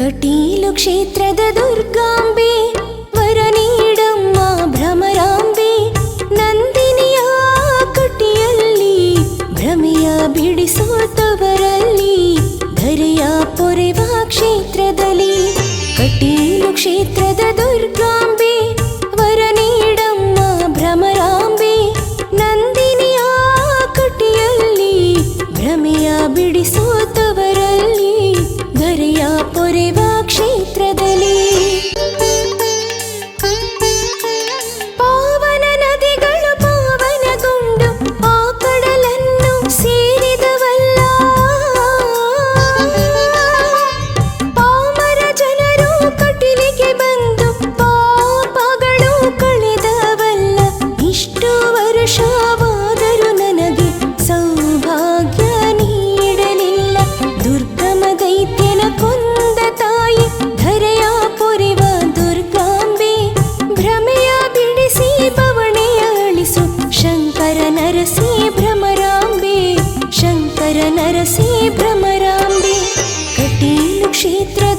ಕಟೀಲು ಕ್ಷೇತ್ರದ ದುರ್ಗಾಂಬೆ, ವರ ನೀಡಮ್ಮ ಭ್ರಮರಾಂಬೆ, ನಂದಿನಿಯ ಕಟಿಯಲ್ಲಿ ಭ್ರಮೆಯ ಬಿಡಿಸೋತವರಲ್ಲಿ ಧರೆಯ ಪೊರೆವ ಕ್ಷೇತ್ರದಲ್ಲಿ ಕಟೀಲು ಕ್ಷೇತ್ರ पुरिवाक्षी भ्रमराम्बे कटीक्षेत्र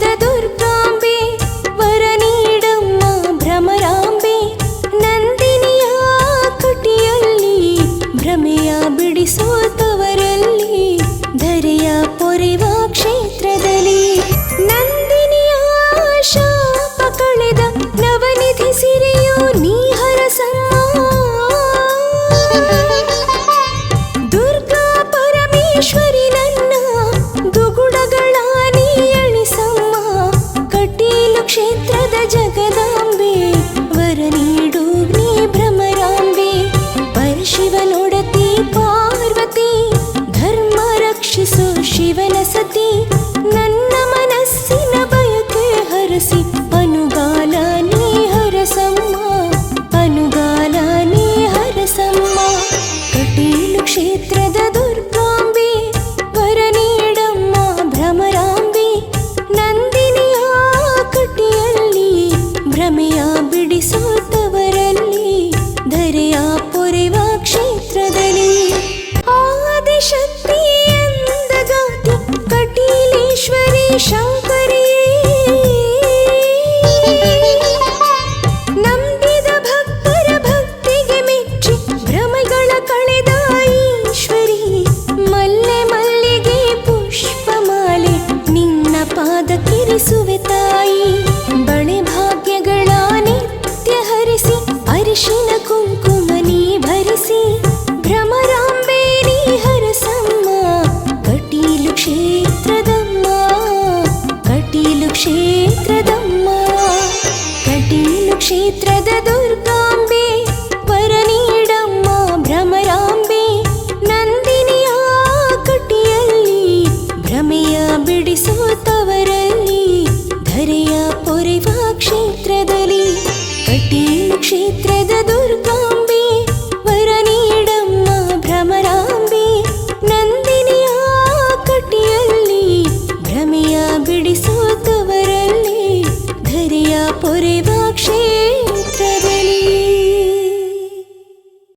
ನನ್ನೊಡತಿ ಪಾರ್ವತಿ ಧರ್ಮ ರಕ್ಷಿಸು ಶಿವನ ಸತಿ ನನ್ನ ಮನಸ್ಸಿನ ಬಯಕೆ ಹರಸಿ 一生 ಕ್ಷೇತ್ರದ ದುರ್ಗಾಂಬೆ ವರನೀಡಮ್ಮ ಭ್ರಮರಾಂಬೆ ನಂದಿನಿಯ ಕಟಿಯಲ್ಲಿ ಭ್ರಮೆಯ ಬಿಡಿಸುತ್ತವರಲ್ಲಿ ಧರೆಯ ಪೊರೆವಾಕ್ಷ